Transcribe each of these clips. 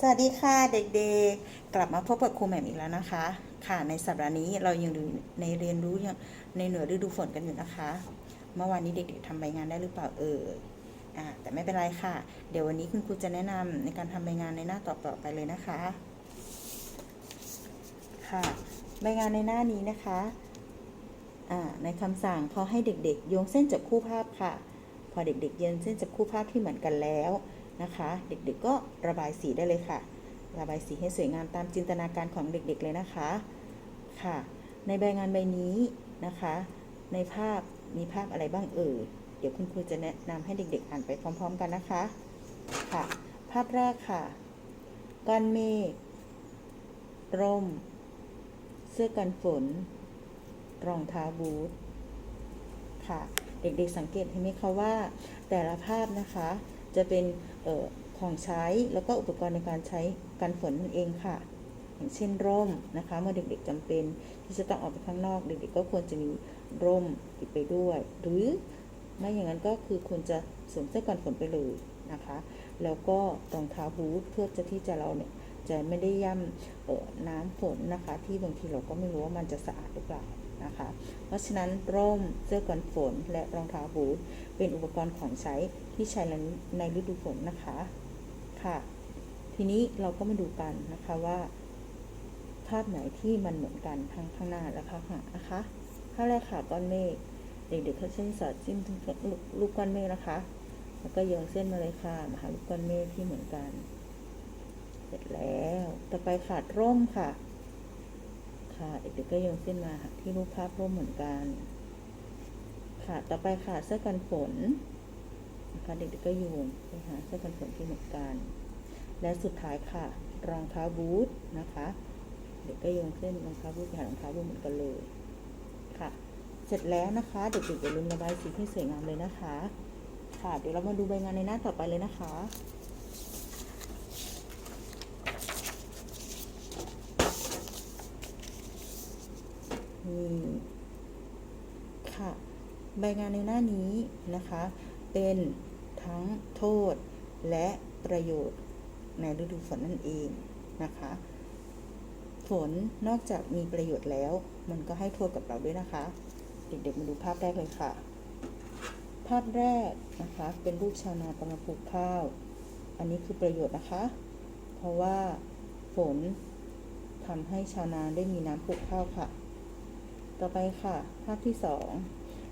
สวัสดีค่ะเด็กๆ กลับมาพบกับครูแหม่มอีกแล้วนะคะ ค่ะในสัปดาห์นี้เรายังอยู่ในเรียนรู้ยังในเหนือฤดูฝนกันอยู่นะคะ เมื่อวานนี้เด็กๆทำใบงานได้หรือเปล่าเอ่ยอ่าแต่ไม่เป็นไรค่ะ เดี๋ยววันนี้คุณครูจะแนะนำในการทำใบงานในหน้าต่อๆไปเลยนะคะ ค่ะใบงานในหน้านี้นะคะอ่าในคำสั่งเขาให้เด็กๆโยงเส้นจับคู่ภาพค่ะ พอเด็กๆโยงเส้นจับคู่ภาพที่เหมือนกันแล้ว นะคะ เด็กๆก็ระบายสีได้เลยค่ะ ระบายสีให้สวยงามตามจินตนาการของเด็กๆเลยนะคะค่ะ ในใบงานใบนี้นะคะ ในภาพมีภาพอะไรบ้างเอ่ยเดี๋ยวคุณครูจะแนะนำให้เด็กๆ อ่านไปพร้อม ๆ กันนะคะค่ะ ภาพแรกค่ะก้อนเมฆร่ม เสื้อกันฝน รองเท้าบูทค่ะ เด็กๆสังเกตเห็นไหมคะว่า แต่ละภาพนะคะ จะเป็นออของใช้แล้วก็อุปกรณ์ในการใช้กันฝนนั่นเองค่ะ อย่างเช่นร่มนะคะเมื่อเด็กๆจำเป็นที่จะต้องออกไปข้างนอก เด็กๆก็ควรจะมีร่มติดไปด้วย หรือไม่อย่างนั้นก็คือควรจะสวมเสื้อกันฝนไปเลยนะคะ แล้วก็รองเท้าบูทเพื่อจะที่จะเราเนี่ย จะไม่ได้ย่ำน้ำฝนนะคะ ที่บางทีเราก็ไม่รู้ว่ามันจะสะอาดหรือเปล่านะคะ เพราะฉะนั้นร่มเสื้อกันฝนและรองเท้าบูทเป็นอุปกรณ์ของใช้ที่ใช้ในฤดูฝนนะคะค่ะ ทีนี้เราก็มาดูกันนะคะว่า ภาพไหนที่มันเหมือนกันทั้งข้างหน้าและข้างหลังนะคะภาพแรกค่ะก้อนเมฆเด็กๆเขาใช้สอดจิ้มถึงลูกก้อนเมฆนะคะ แล้วก็โยงเส้นมาเลยค่ะมาหาลูกก้อนเมฆที่เหมือนกัน ร็จแล้ว ต่อไปขาดร่มค่ะ ค่ะเด็กๆก็โยงเส้นมาที่รูปภาพร่มเหมือนกัน ค่ะ ต่อไปค่ะเสื้อกันฝนนะคะเด็กๆก็โยงไปหาเสื้อกันฝนที่เหมือนกัน และสุดท้ายค่ะ รองเท้าบูทนะคะ เด็กก็โยงเส้นรองเท้าบูทไปหารองเท้าบูทเหมือนกันเลยค่ะ เสร็จแล้วนะคะเด็กๆอย่าลืมระบายสีให้สวยงามเลยนะคะ ค่ะ เดี๋ยวเรามาดูใบงานในหน้าต่อไปเลยนะคะ นี่ค่ะ ใบงานในหน้านี้นะคะ เป็นทั้งโทษและประโยชน์ในฤดูฝนนั่นเองนะคะ ฝนนอกจากมีประโยชน์แล้ว มันก็ให้โทษกับเราด้วยนะคะ เด็กๆมาดูภาพแรกเลยค่ะ ภาพแรกนะคะเป็นรูปชาวนากำลังปลูกข้าว อันนี้คือประโยชน์นะคะ เพราะว่าฝนทำให้ชาวนาได้มีน้ำปลูกข้าวค่ะ ต่อไปค่ะ ภาพที่สอง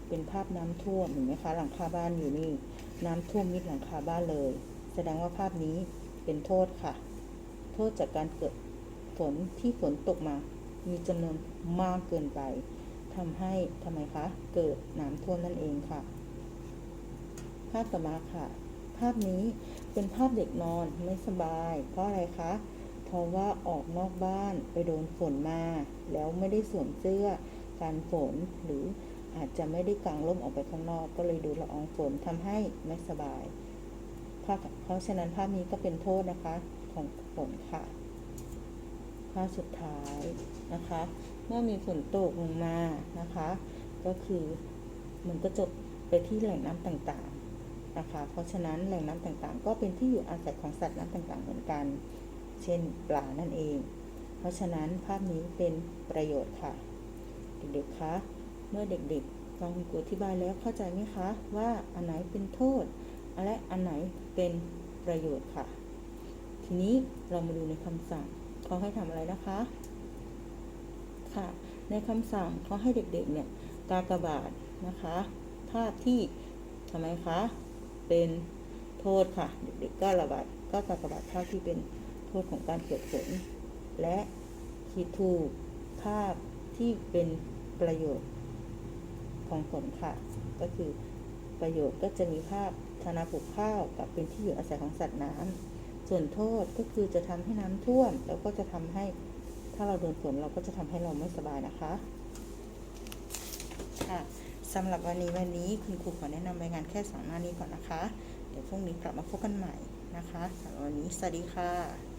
เป็นภาพน้ำท่วมเห็นไหมคะ หลังคาบ้านอยู่นี่ น้ำท่วมมิดหลังคาบ้านเลย แสดงว่าภาพนี้เป็นโทษค่ะ โทษจากการเกิดฝนที่ฝนตกมา มีจำนวนมากเกินไปทำให้ทำไมคะ เกิดน้ำท่วมนั่นเองค่ะ ภาพต่อมาค่ะ ภาพนี้เป็นภาพเด็กนอนไม่สบาย เพราะอะไรคะเพราะว่าออกนอกบ้านไปโดนฝนมา แล้วไม่ได้สวมเสื้อกันฝนหรือ อาจจะไม่ได้กางร่มออกไปข้างนอก ก็เลยดูละอองฝนทำให้ไม่สบายภาพเพราะฉะนั้นภาพนี้ก็เป็นโทษนะคะของฝนค่ะภาพสุดท้ายนะคะ เมื่อมีฝนตกลงมานะคะ ก็คือมันก็จะไปที่แหล่งน้ำต่างๆนะคะ เพราะฉะนั้นแหล่งน้ำต่างๆ ก็เป็นที่อยู่อาศัยของสัตว์น้ำต่างๆ เหมือนกัน เช่นปลานั่นเอง เพราะฉะนั้นภาพนี้เป็นประโยชน์ค่ะ เด็กๆคะ เมื่อเด็กๆ ฟังคุณครูอธิบายแล้วเข้าใจไหมคะว่าอันไหนเป็นโทษ และอันไหนเป็นประโยชน์ค่ะ ทีนี้เรามาดูในคำสั่งเขาให้ทำอะไรนะคะ ค่ะ ในคำสั่งเขาให้เด็กๆเนี่ยกากบาทนะคะ ภาพที่ทำไมคะ เป็นโทษค่ะ เด็กๆก็ระบายก็กากบาทภาพที่เป็นโทษของการเกิดฝนและขีดถูกภาพที่เป็นประโยชน์ ของฝนค่ะ ก็คือประโยชน์ก็จะมีภาพธนาปลูกข้าวกับเป็นที่อยู่อาศัยของสัตว์น้ำส่วนโทษก็คือจะทำให้น้ำท่วม แล้วก็จะทำให้ถ้าเราโดนฝนเราก็จะทำให้เราไม่สบายนะคะค่ะสำหรับวันนี้วันนี้คุณครูขอแนะนำรายงานแค่สองหน้านี้ก่อนนะคะ เดี๋ยวพรุ่งนี้กลับมาพบกันใหม่นะคะสำหรับวันนี้สวัสดีค่ะ